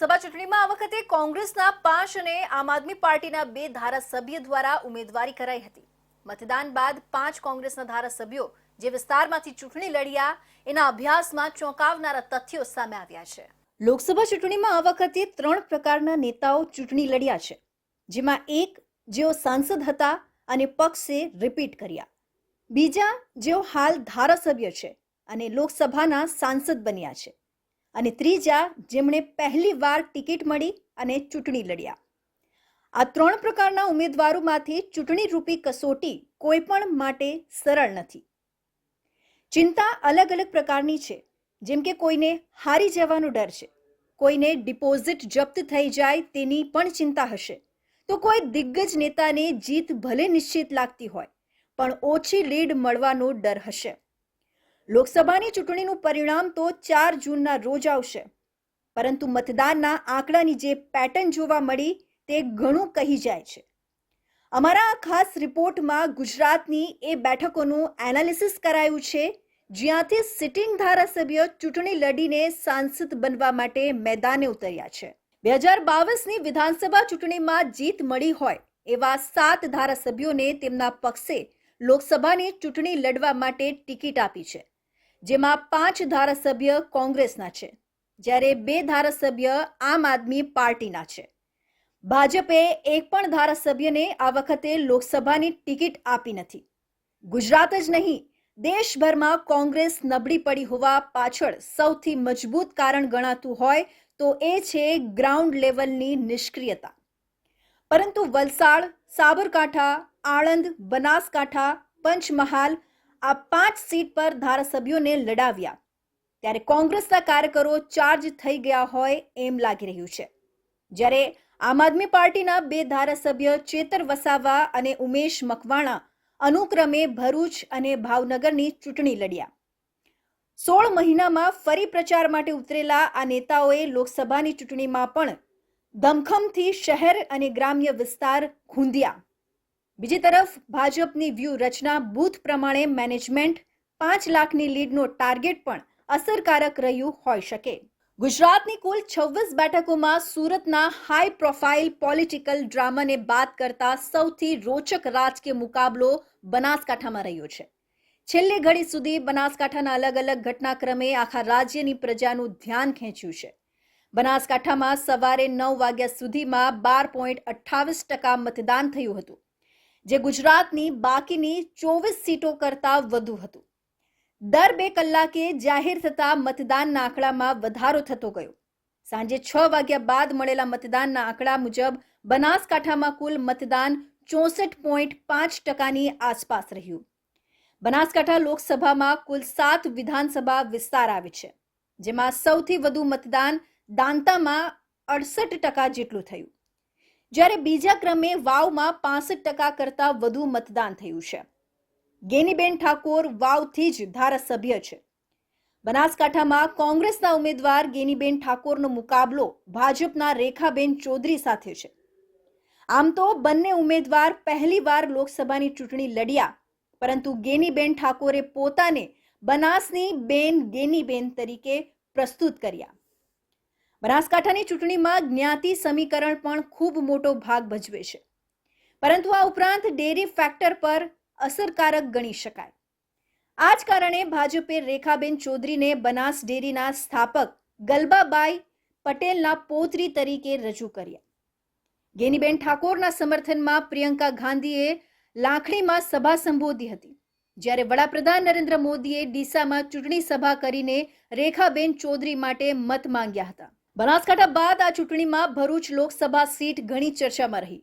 લોકસભા ચૂંટણીમાં આ વખતે કોંગ્રેસના પાંચ અને આમ આદમી પાર્ટીના બે ધારાસભ્ય દ્વારા ઉમેદવારી કરાઈ હતી. મતદાન બાદ પાંચ કોંગ્રેસના ધારાસભ્યો જે વિસ્તારમાંથી ચૂંટણી લડ્યા, એના અભ્યાસમાં ચોંકાવનારા તથ્યો સામે આવ્યા છે. લોકસભા ચૂંટણીમાં આ વખતે ત્રણ પ્રકારના નેતાઓ ચૂંટણી લડ્યા છે. જેમાં એક, જેઓ સાંસદ હતા અને પક્ષે રિપીટ કર્યા. બીજા, જેઓ હાલ ધારાસભ્ય છે અને લોકસભાના સાંસદ બન્યા છે. અને ત્રીજા, જેમણે પહેલી વાર ટિકિટ મળી અને ચૂંટણી લડ્યા. આ ત્રણ પ્રકારના ઉમેદવારોમાંથી ચૂંટણી રૂપી કસોટી કોઈ પણ માટે સરળ નથી. ચિંતા અલગ અલગ પ્રકારની છે. જેમ કે કોઈને હારી જવાનો ડર છે. કોઈને ડિપોઝિટ જપ્ત થઈ જાય તેની પણ ચિંતા હશે. તો કોઈ દિગ્ગજ નેતાને જીત ભલે નિશ્ચિત લાગતી હોય, પણ ઓછી લીડ મળવાનો ડર હશે. લોકસભાની ચૂંટણીનું પરિણામ તો ચાર જૂનના રોજ આવશે. પરંતુ મતદાનના આંકડાની જે પેટર્ન જોવા મળી તે ઘણું કહી જાય છે. અમારા ખાસ રિપોર્ટમાં ગુજરાતની એ બેઠકોનું એનાલિસિસ કરાયું છે, જ્યાંથી સિટિંગ ધારાસભ્ય ચૂંટણી લડીને સાંસદ બનવા માટે મેદાને ઉતર્યા છે. બે હજાર બાવીસની વિધાનસભા ચૂંટણીમાં જીત મળી હોય એવા સાત ધારાસભ્યોને તેમના પક્ષે લોકસભાની ચૂંટણી લડવા માટે ટિકિટ આપી છે. જેમાં પાંચ ધારાસભ્ય કોંગ્રેસના છે, જ્યારે બે ધારાસભ્ય આમ આદમી પાર્ટીના છે. ભાજપે એક પણ ધારાસભ્યને આ વખતે લોકસભાની ટિકિટ આપી નથી. ગુજરાત જ નહીં, દેશભરમાં કોંગ્રેસ નબળી પડી હોવા પાછળ સૌથી મજબૂત કારણ ગણાતું હોય તો એ છે ગ્રાઉન્ડ લેવલની નિષ્ક્રિયતા. પરંતુ વલસાડ, સાબરકાંઠા, આણંદ, બનાસકાંઠા, પંચમહાલ આ પાંચ સીટ પર ધારાસભ્યોને લડાવ્યા. ત્યારે કોંગ્રેસના કાર્યકરો ચાર્જ થઈ ગયા હોય એમ લાગી રહ્યું છે. જ્યારે આમ આદમી પાર્ટીના બે ધારાસભ્ય ચેતર વસાવા અને ઉમેશ મકવાણા અનુક્રમે ભરૂચ અને ભાવનગરની ચૂંટણી લડ્યા. સોળ મહિનામાં ફરી પ્રચાર માટે ઉતરેલા આ નેતાઓએ લોકસભાની ચૂંટણીમાં પણ ધમખમથી શહેર અને ગ્રામ્ય વિસ્તાર ખૂંદ્યા બીજી તરફ, ભાજપની વ્યૂહરચના બૂથ પ્રમાણે મેનેજમેન્ટ પાંચ લાખની લીડનો ટાર્ગેટ પણ અસરકારક રહ્યું હોઈ શકે. ગુજરાતની કુલ છવ્વીસ બેઠકોમાં સુરતના હાઈ પ્રોફાઇલ પોલિટિકલ ડ્રામાને બાદ કરતા સૌથી રોચક રાજકીય મુકાબલો બનાસકાંઠામાં રહ્યો છે. છેલ્લી ઘડી સુધી બનાસકાંઠાના અલગ અલગ ઘટનાક્રમે આખા રાજ્યની પ્રજાનું ધ્યાન ખેંચ્યું છે. બનાસકાંઠામાં સવારે નવ વાગ્યા સુધીમાં બાર પોઈન્ટ અઠ્ઠાવીસ ટકા મતદાન થયું હતું. જે ગુજરાતની બાકીની ચોવીસ સીટો કરતાં વધુ હતું. દર બે કલાકે જાહેર થતા મતદાનના આંકડામાં વધારો થતો ગયો. સાંજે છ વાગ્યા બાદ મળેલા મતદાનના આંકડા મુજબ બનાસકાંઠામાં કુલ મતદાન ચોસઠ પોઈન્ટ પાંચ ટકાની આસપાસ રહ્યું. બનાસકાંઠા લોકસભામાં કુલ સાત વિધાનસભા વિસ્તાર આવે છે, જેમાં સૌથી વધુ મતદાન દાંતામાં અડસઠ ટકા જેટલું થયું. જ્યારે બીજા ક્રમે વાવમાં પાસઠ ટકા કરતાં વધુ મતદાન થયું છે. ગેનીબેન ઠાકોર વાવથી જ ધારાસભ્ય છે. બનાસકાંઠામાં કોંગ્રેસના ઉમેદવાર ગેનીબેન ઠાકોરનો મુકાબલો ભાજપના રેખાબેન ચૌધરી સાથે છે. આમ તો બંને ઉમેદવાર પહેલીવાર લોકસભાની ચૂંટણી લડ્યા, પરંતુ ગેનીબેન ઠાકોરે પોતાને બનાસની બેન ગેનીબેન તરીકે પ્રસ્તુત કર્યા. બનાસકાંઠાની ચૂંટણીમાં જ્ઞાતિ સમીકરણ પણ ખૂબ મોટો ભાગ ભજવે છે. પરંતુ આ ઉપરાંત ડેરી ફેક્ટર પર અસરકારક ગણી શકાય. આ જ કારણે ભાજપે રેખાબેન ચૌધરીને બનાસ ડેરીના સ્થાપક ગલબાબાઈ પટેલના પોતરી તરીકે રજૂ કર્યા. ગેનીબેન ઠાકોરના સમર્થનમાં પ્રિયંકા ગાંધીએ લાખણીમાં સભા સંબોધી હતી. જ્યારે વડાપ્રધાન નરેન્દ્ર મોદીએ ડીસામાં ચૂંટણી સભા કરીને રેખાબેન ચૌધરી માટે મત માંગ્યા હતા. બનાસકાંઠા બાદ આ ચૂંટણીમાં ભરૂચ લોકસભા સીટ ઘણી ચર્ચામાં રહી.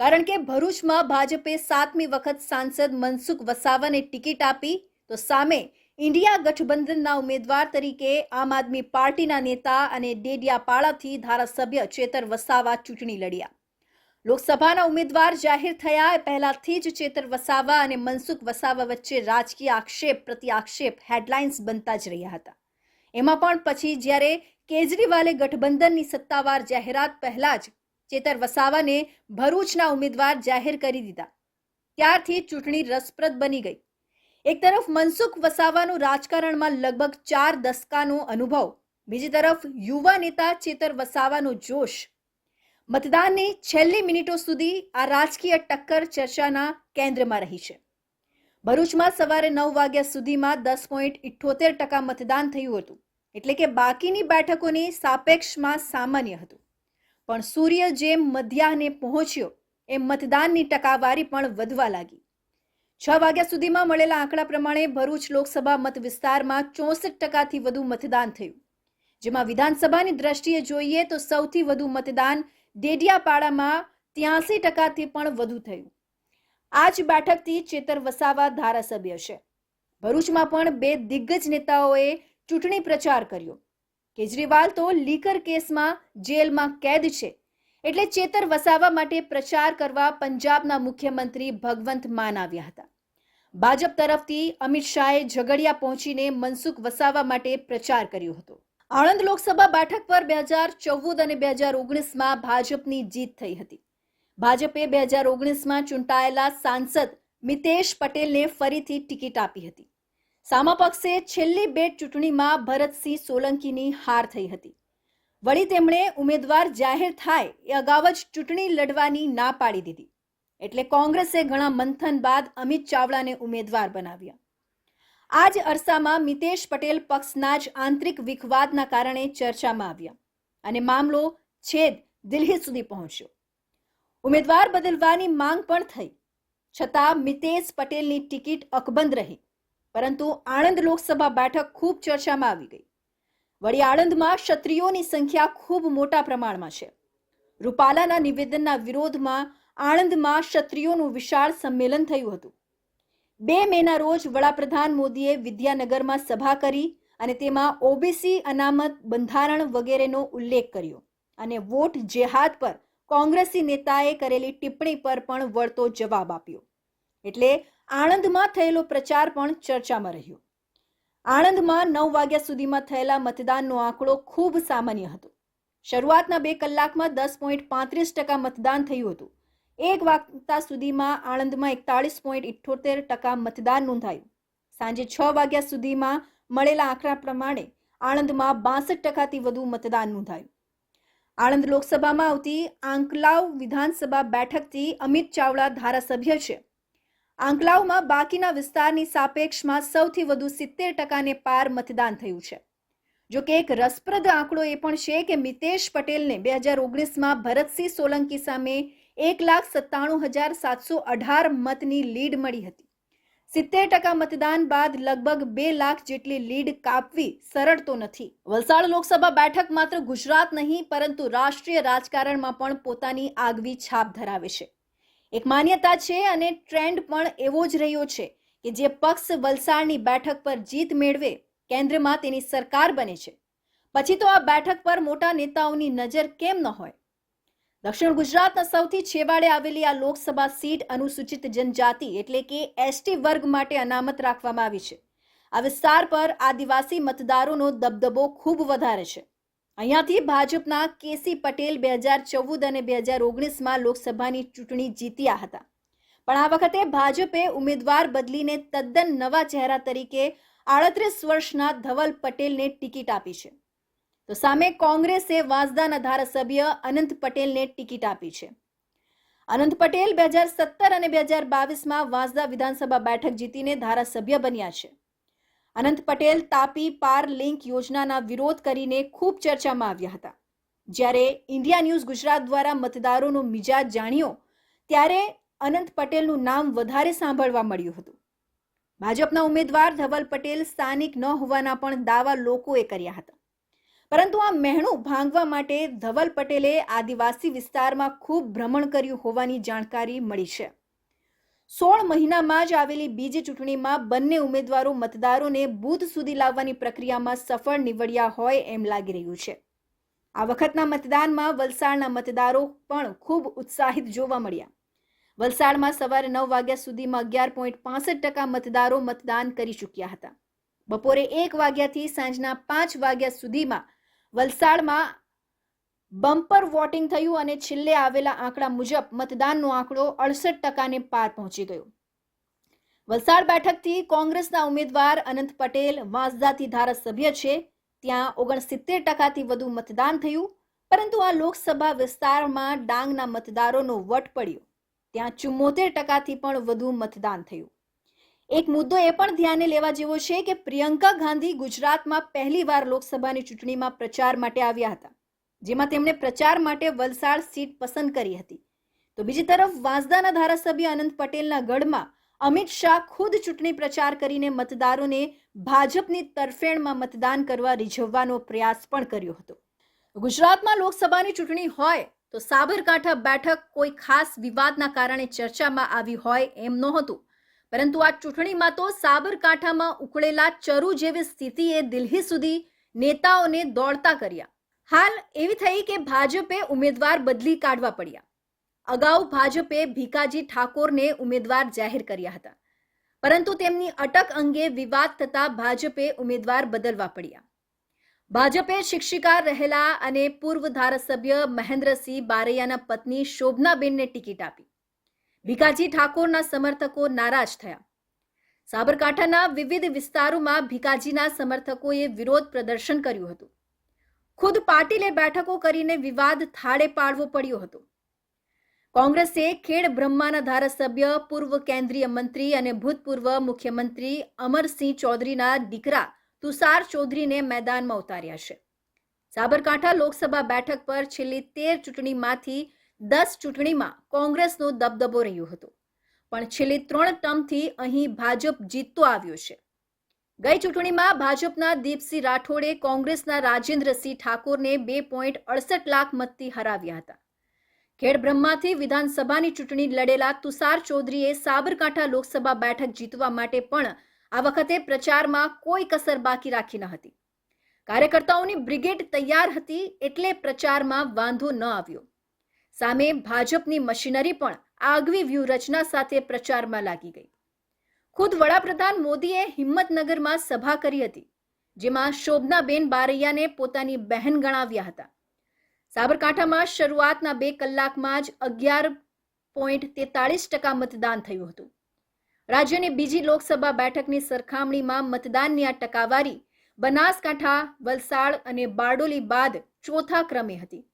કારણ કે ભરૂચમાં ભાજપે સાતમી વખત સાંસદ મનસુખ વસાવાને ટિકિટ આપી, તો સામે ઇન્ડિયા ગઠબંધનના ઉમેદવાર તરીકે આમ આદમી પાર્ટીના નેતા અને ડેડિયાપાડાથી ધારાસભ્ય ચેતર વસાવા ચૂંટણી લડ્યા. લોકસભાના ઉમેદવાર જાહેર થયા પહેલાથી જ ચેતર વસાવા અને મનસુખ વસાવા વચ્ચે રાજકીય આક્ષેપ પ્રતિ આક્ષેપ હેડલાઇન્સ બનતા જ રહ્યા હતા. એમાં પણ પછી જ્યારે કેજરીવાલે ગઠબંધનની સત્તાવાર જાહેરાત પહેલા જ ચેતર વસાવાને ભરૂચના ઉમેદવાર જાહેર કરી દીધા. ત્યારથી ચૂંટણી રસપ્રદ બની ગઈ. એક તરફ મનસુખ વસાવાનું રાજકારણમાં લગભગ ચાર દસકાનો અનુભવ, બીજી તરફ યુવા નેતા ચેતર વસાવાનો જોશ. મતદાનની છેલ્લી મિનિટો સુધી આ રાજકીય ટક્કર ચર્ચાના કેન્દ્રમાં રહી છે. ભરૂચમાં સવારે નવ વાગ્યા સુધીમાં દસ પોઈન્ટ ઇઠ્ઠોતેર ટકા મતદાન થયું હતું. એટલે કે બાકીની બેઠકોની સાપેક્ષમાં સામાન્ય હતું. પણ સૂર્ય જેમ મધ્યાહને પહોંચ્યો એમ મતદાનની ટકાવારી પણ વધવા લાગી. છ વાગ્યા સુધીમાં મળેલા આંકડા પ્રમાણે ભરૂચ લોકસભા મત વિસ્તારમાં ચોસઠ ટકાથી વધુ મતદાન થયું. જેમાં વિધાનસભાની દ્રષ્ટિએ જોઈએ તો સૌથી વધુ મતદાન ડેડિયાપાડામાં ત્યાસી ટકાથી પણ વધુ થયું. આ જ બેઠકથી ચેતર વસાવા ધારાસભ્ય છે. ભરૂચમાં પણ બે દિગ્ગજ નેતાઓએ ચૂંટણી પ્રચાર કર્યો. કેજરીવાલ તો લીકર કેસમાં જેલમાં કેદ છે. એટલે ચેતર વસાવા માટે પ્રચાર કરવા પંજાબના મુખ્યમંત્રી ભગવંત માન આવ્યા હતા. ભાજપ તરફથી અમિત શાહે ઝઘડિયા પહોંચીને મનસુખ વસાવા માટે પ્રચાર કર્યો હતો. આણંદ લોકસભા બેઠક પર બે હજાર ચૌદ અને બે હજાર ઓગણીસમાં ભાજપની જીત થઈ હતી. ભાજપે બે હજાર ઓગણીસમાં ચૂંટાયેલા સાંસદ મિતેશ પટેલને ફરીથી ટિકિટ આપી હતી. સામા પક્ષે છેલ્લી બે ચૂંટણીમાં ભરતસિંહ સોલંકીની હાર થઈ હતી. વળી તેમણે ઉમેદવાર જાહેર થાય એ અગાઉ જ ચૂંટણી લડવાની ના પાડી દીધી. એટલે કોંગ્રેસે ઘણા મંથન બાદ અમિત ચાવડાને ઉમેદવાર બનાવ્યા. આ જ અરસામાં મિતેશ પટેલ પક્ષના જ આંતરિક વિખવાદના કારણે ચર્ચામાં આવ્યા અને મામલો છેદ દિલ્હી સુધી પહોંચ્યો. ઉમેદવાર બદલવાની માંગ પણ થઈ. છતાં મિતેશ પટેલની ટિકિટ અકબંધ રહી, પરંતુ આણંદ લોકસભા બેઠક ખૂબ ચર્ચામાં આવી ગઈ. વળી આણંદમાં ક્ષત્રિયોની સંખ્યા ખૂબ મોટા પ્રમાણમાં છે. રૂપાલાના નિવેદનના વિરોધમાં આણંદમાં ક્ષત્રિયોનું વિશાળ સંમેલન થયું હતું. બે મેના રોજ વડાપ્રધાન મોદીએ વિદ્યાનગરમાં સભા કરી અને તેમાં ઓબીસી અનામત બંધારણ વગેરેનો ઉલ્લેખ કર્યો અને વોટ જેહાદ પર કોંગ્રેસી નેતાએ કરેલી ટિપ્પણી પર પણ વળતો જવાબ આપ્યો. એટલે આણંદમાં થયેલો પ્રચાર પણ ચર્ચામાં રહ્યો. આણંદમાં નવ વાગ્યા સુધીમાં થયેલા મતદાનનો આંકડો ખૂબ સામાન્ય હતો. શરૂઆતના બે કલાકમાં દસ પોઈન્ટ પાંત્રીસ ટકા મતદાન થયું હતું. એક વાગતા સુધીમાં આણંદમાં એકતાળીસ પોઈન્ટ ઇઠ્ઠોતેર ટકા મતદાન નોંધાયું. સાંજે છ વાગ્યા સુધીમાં મળેલા આંકડા પ્રમાણે આણંદમાં બાસઠ ટકાથી વધુ મતદાન નોંધાયું. આણંદ લોકસભામાં આવતી આંકલાવ વિધાનસભા બેઠકથી અમિત ચાવડા ધારાસભ્ય છે. આંકલાવમાં બાકીના વિસ્તારની સાપેક્ષમાં સૌથી વધુ સિત્તેર ટકાને પાર મતદાન થયું છે. જો કે એક રસપ્રદ આંકડો એ પણ છે કે મિતેશ પટેલને બે હજાર ઓગણીસમાં ભરતસિંહ સોલંકી સામે એક લાખ સત્તાણું હજાર સાતસો અઢાર મતની લીડ મળી હતી. સિત્તેર ટકા મતદાન બાદ લગભગ બે લાખ જેટલી લીડ કાપવી સરળ તો નથી. વલસાડ લોકસભા બેઠક માત્ર ગુજરાત નહીં, પરંતુ રાષ્ટ્રીય રાજકારણમાં પણ પોતાની આગવી છાપ ધરાવે છે. એક માન્યતા છે અને ટ્રેન્ડ પણ એવો જ રહ્યો છે કે જે પક્ષ વલસાડની બેઠક પર જીત મેળવે, કેન્દ્રમાં તેની સરકાર બને છે. પછી તો આ બેઠક પર મોટા નેતાઓની નજર કેમ ન હોય? દક્ષિણ ગુજરાતના સૌથી છેવાડે આવેલી આ લોકસભા સીટ અનુસૂચિત જનજાતિ એટલે કે એસટી વર્ગ માટે અનામત રાખવામાં આવી છે. આ વિસ્તાર પર આદિવાસી મતદારોનો દબદબો ખૂબ વધારે છે. અહીંયાથી ભાજપના કેસી પટેલ બે હજાર ચૌદ અને બે હજાર ઓગણીસમાં લોકસભાની ચૂંટણી જીત્યા હતા. પણ આ વખતે ભાજપે ઉમેદવાર બદલીને તદ્દન નવા ચહેરા તરીકે આડત્રીસ વર્ષના ધવલ પટેલને ટિકિટ આપી છે. તો સામે કોંગ્રેસે વાંસદાના ધારાસભ્ય અનંત પટેલને ટિકિટ આપી છે. અનંત પટેલ બે હજાર સત્તર અને બે હજાર બાવીસમાં વાંસદા વિધાનસભા બેઠક જીતીને ધારાસભ્ય બન્યા છે. અનંત પટેલ તાપી પાર લિંક યોજનાના વિરોધ કરીને ખૂબ ચર્ચામાં આવ્યા હતા. જ્યારે ઇન્ડિયા ન્યૂઝ ગુજરાત દ્વારા મતદારોનો મિજાજ જાણ્યો, ત્યારે અનંત પટેલનું નામ વધારે સાંભળવા મળ્યું હતું. ભાજપના ઉમેદવાર ધવલ પટેલ સ્થાનિક ન હોવાના પણ દાવા લોકોએ કર્યા હતા. પરંતુ આ મહેણું ભાંગવા માટે ધવલ પટેલે આદિવાસી વિસ્તારમાં ખૂબ ભ્રમણ કર્યું હોવાની જાણકારી મળી છે. સોળ મહિનામાં જ આવેલી બીજી ચૂંટણીમાં બંને ઉમેદવારો મતદારોને બૂથ સુધી લાવવાની પ્રક્રિયામાં સફળ નીવડ્યા હોય એમ લાગી રહ્યું છે. આ વખતના મતદાનમાં વલસાડના મતદારો પણ ખૂબ ઉત્સાહિત જોવા મળ્યા. વલસાડમાં સવારે નવ વાગ્યા સુધીમાં અગિયાર પોઈન્ટ પાસઠ ટકા મતદારો મતદાન કરી ચૂક્યા હતા. બપોરે એક વાગ્યાથી સાંજના પાંચ વાગ્યા સુધીમાં વલસાડમાં બમ્પર વોટિંગ થયું અને છેલ્લે આવેલા આંકડા મુજબ મતદાનનો આંકડો અડસઠ ટકાને પાર પહોંચી ગયો. વલસાડ બેઠકથી કોંગ્રેસના ઉમેદવાર અનંત પટેલ વાંસદાથી ધારાસભ્ય છે. ત્યાં ઓગણસિત્તેર ટકાથી વધુ મતદાન થયું, પરંતુ આ લોકસભા વિસ્તારમાં ડાંગના મતદારોનો વટ પડ્યો. ત્યાં ચુમ્મોતેર ટકાથી પણ વધુ મતદાન થયું. એક મુદ્દો એ પણ ધ્યાને લેવા જેવો છે કે પ્રિયંકા ગાંધી ગુજરાતમાં પહેલીવાર લોકસભાની ચૂંટણીમાં પ્રચાર માટે આવ્યા હતા, જેમાં તેમણે પ્રચાર માટે વલસાડ સીટ પસંદ કરી હતી. તો બીજી તરફ વાંસદાના ધારાસભ્ય અનંત પટેલના ગઢમાં અમિત શાહ ખુદ ચૂંટણી પ્રચાર કરીને મતદારોને ભાજપની તરફેણમાં મતદાન કરવા રીઝવવાનો પ્રયાસ પણ કર્યો હતો. ગુજરાતમાં લોકસભાની ચૂંટણી હોય તો સાબરકાંઠા બેઠક કોઈ ખાસ વિવાદના કારણે ચર્ચામાં આવી હોય એમ નહોતું. પરંતુ આ ચૂંટણીમાં તો સાબરકાંઠામાં ઉકળેલા ચરુ જેવી સ્થિતિએ દિલ્હી સુધી નેતાઓને દોડતા કર્યા. હાલ એવી થઈ કે ભાજપે ઉમેદવાર બદલી કાઢવા પડ્યા. અગાઉ ભાજપે ભીકાજી ઠાકોરને ઉમેદવાર જાહેર કર્યા હતા. પરંતુ તેમની અટક અંગે વિવાદ થતા ભાજપે ઉમેદવાર બદલવા પડ્યા. ભાજપે શિક્ષિકા રહેલા અને પૂર્વ ધારાસભ્ય મહેન્દ્રસિંહ બારૈયાના પત્ની શોભનાબેનને ટિકિટ આપી. ભીકાજી ઠાકોરના સમર્થકો નારાજ થયા. સાબરકાંઠાના વિવિધ વિસ્તારોમાં ભીકાજીના સમર્થકોએ વિરોધ પ્રદર્શન કર્યું હતું. ખુદ પાટીલે બેઠકો કરીને વિવાદ થાળે પાડવો પડ્યો હતો. કોંગ્રેસે ખેડ બ્રહ્માના ધારાસભ્ય, પૂર્વ કેન્દ્રીય મંત્રી અને ભૂતપૂર્વ મુખ્યમંત્રી અમરસિંહ ચૌધરીના દીકરા તુષાર ચૌધરીને મેદાનમાં ઉતાર્યા છે. સાબરકાંઠા લોકસભા બેઠક પર છેલ્લી તેર ચૂંટણીમાંથી દસ ચૂંટણીમાં કોંગ્રેસનો દબદબો રહ્યો હતો. પણ છેલ્લી ત્રણ ટર્મથી અહીં ભાજપ જીતતો આવ્યો છે. ગઈ ચૂંટણીમાં ભાજપના દીપસિંહ રાઠોડે કોંગ્રેસના રાજેન્દ્રસિંહ ઠાકોરને બે પોઈન્ટ અડસઠ લાખ મતથી હરાવ્યા હતા. ખેડ બ્રહ્માથી વિધાનસભાની ચૂંટણી લડેલા તુષાર ચૌધરીએ સાબરકાંઠા લોકસભા બેઠક જીતવા માટે પણ આ વખતે પ્રચારમાં કોઈ કસર બાકી રાખી ન હતી. કાર્યકર્તાઓની બ્રિગેડ તૈયાર હતી એટલે પ્રચારમાં વાંધો ન આવ્યો. સામે ભાજપની મશીનરી પણ આગવી વ્યૂહરચના સાથે પ્રચારમાં લાગી ગઈ. ખુદ વડાપ્રધાન મોદીએ હિંમતનગરમાં સભા કરી હતી, જેમાં શોભનાબેન બારૈયાને પોતાની બહેન ગણાવ્યા હતા. સાબરકાંઠામાં શરૂઆતના બે કલાકમાં જ અગિયાર પોઈન્ટ તેતાળીસ ટકા મતદાન થયું હતું. રાજ્યની બીજી લોકસભા બેઠકની સરખામણીમાં મતદાનની આ ટકાવારી બનાસકાંઠા, વલસાડ અને બારડોલી બાદ ચોથા ક્રમે હતી.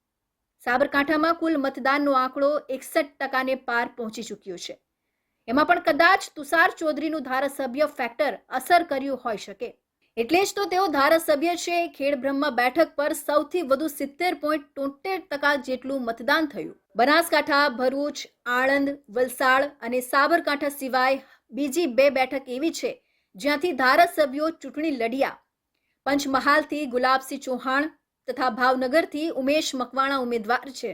સાબરકાંઠામાં કુલ મતદાનનો આંકડો એકસઠ ટકાને પાર પહોંચી ચૂક્યો છે. એમાં પણ કદાચ તુષાર ચૌધરીનું ધારાસભ્ય ફેક્ટર અસર કર્યું હોઈ શકે. એટલે જ તો તેઓ ધારાસભ્ય છે. ખેડ બ્રહ્મા બેઠક પર સૌથી વધુ સિત્તેર પોઈન્ટ તોતેર ટકા જેટલું મતદાન થયું. બનાસકાંઠા, ભરૂચ, આણંદ, વલસાડ અને સાબરકાંઠા સિવાય બીજી બે બેઠક એવી છે જ્યાંથી ધારાસભ્યો ચૂંટણી લડ્યા. પંચમહાલથી ગુલાબસિંહ ચૌહાણ તથા ભાવનગરથી ઉમેશ મકવાણા ઉમેદવાર છે.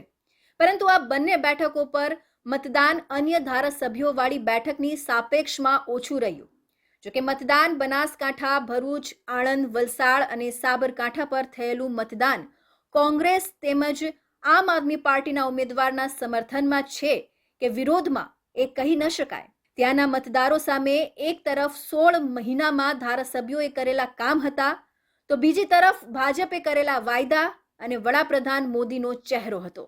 પરંતુ આ બંને બેઠકો પર મતદાન અન્ય ધારાસભ્યોવાળી બેઠકની સાપેક્ષમાં ઓછું રહ્યું. જોકે મતદાન બનાસકાંઠા, ભરૂચ, આણંદ, વલસાડ અને સાબરકાંઠા પર થયેલું મતદાન કોંગ્રેસ તેમજ આમ આદમી પાર્ટીના ઉમેદવારના સમર્થનમાં છે કે વિરોધમાં એ કહી ન શકાય. ત્યાંના મતદારો સામે એક તરફ સોળ મહિનામાં ધારાસભ્યોએ કરેલા કામ હતા તો બીજી તરફ ભાજપે કરેલા વાયદા અને વડાપ્રધાન મોદીનો ચહેરો હતો.